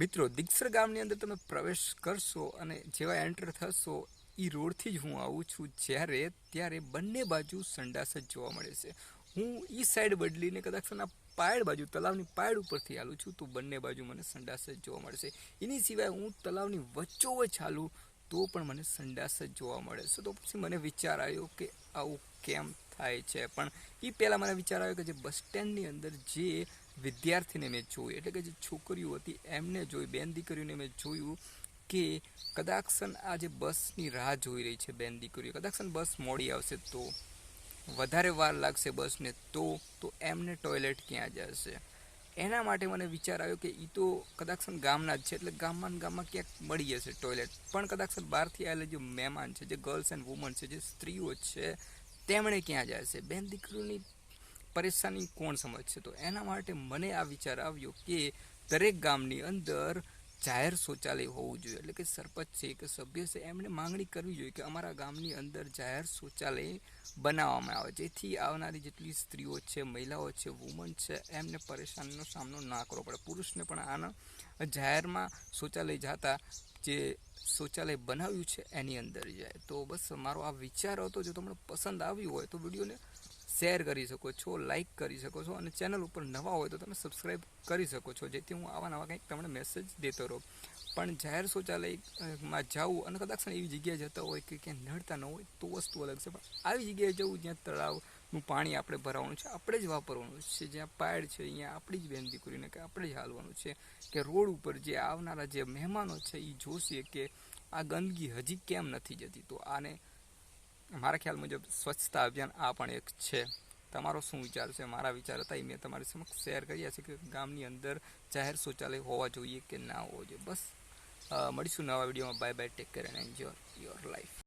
મિત્રો, દીક્ષર ગામની અંદર તમે પ્રવેશ કરશો અને જેવા એન્ટર થશો એ રોડથી જ હું આવું છું. જ્યારે, ત્યારે બંને બાજુ સંડાસ જ જોવા મળે છે. હું એ સાઈડ બદલીને કદાચ પાયડ બાજુ, તલાવની પાયડ ઉપરથી હાલું છું તો બંને બાજુ મને સંડાસ જ જોવા મળશે એની સિવાય હું તલાવની વચ્ચોવચ્ચ હાલું તો પણ મને સંડાસ જ જોવા મળે છે. તો પછી મને વિચાર આવ્યો કે આવું કેમ થાય છે. પણ એ પહેલાં મને વિચાર આવ્યો કે જે બસ સ્ટેન્ડની અંદર જે વિદ્યાર્થીને મેં જોઈ એટલે કે જે છોકરીઓ હતી, એમને જોઈ, બેન દીકરીઓને મેં જોયું કે કદાચન આ જે બસની રાહ જોઈ રહી છે બેન દીકરીઓ કદાચન બસ મોડી આવશે તો, વધારે વાર લાગશે બસને તો તો એમને ટોયલેટ ક્યાં જશે? એના માટે મને વિચાર આવ્યો કે એ તો કદાચન ગામના જ છે, એટલે ગામમાં ગામમાં ક્યાંક મળી જશે ટોયલેટ. પણ કદાચન બહારથી આવેલા જે મહેમાન છે, જે ગર્લ્સ એન્ડ વુમન છે, જે સ્ત્રીઓ છે તેમણે ક્યાં જાય છે? બેન દીકરીની પરેશાની કોણ સમજશે? તો એના માટે મને આ વિચાર આવ્યો કે દરેક ગામની અંદર જાહેર શૌચાલય હોવું જોઈએ. એટલે કે સરપંચ છે કે સભ્ય છે, એમણે માંગણી કરવી જોઈએ કે અમારા ગામની અંદર જાહેર શૌચાલય બનાવવામાં આવે. જેથી આવનારી જેટલી સ્ત્રીઓ છે, મહિલાઓ છે વુમન છે, એમને પરેશાનીનો સામનો ના કરવો પડે. પુરુષને પણ આના જાહેરમાં શૌચાલય જતા જે શૌચાલય બનાવ્યું છે એની અંદર જાય. તો બસ મારો આ વિચાર હતો, જો તમને પસંદ આવ્યું હોય તો વિડીયોને શેર કરી શકો છો લાઇક કરી શકો છો અને ચેનલ ઉપર નવા હોય તો તમે સબસ્ક્રાઈબ કરી શકો છો, જેથી હું આવા નવા કંઈક તમને મેસેજ દેતો રહું. પણ જાહેર શૌચાલયમાં જવું અને કદાચ એવી જગ્યાએ જતા હોય કે ક્યાંય નડતા ન હોય તો વસ્તુ અલગ છે. પણ આવી જગ્યાએ જવું, જ્યાં તળાવનું પાણી આપણે ભરાવાનું છે, આપણે જ વાપરવાનું છે. જ્યાં પાડ છે, અહીંયા આપણી જ બેન દીકરીને કે આપણે જ હાલવાનું છે કે રોડ ઉપર જે આવનારા જે મહેમાનો છે એ જોશે કે આ ગંદકી હજી કેમ નથી જતી. તો આને મારા ખ્યાલ મુજબ સ્વચ્છતા અભિયાન આ પણ એક છે. તમારો શું વિચાર છે? મારા વિચાર હતા એ મેં તમારી સમક્ષ શેર કર્યા છે કે ગામની અંદર જાહેર શૌચાલય હોવા જોઈએ કે ના હોવા જોઈએ. બસ મળીશું નવા વિડીયોમાં. Bye bye, take care and enjoy your life.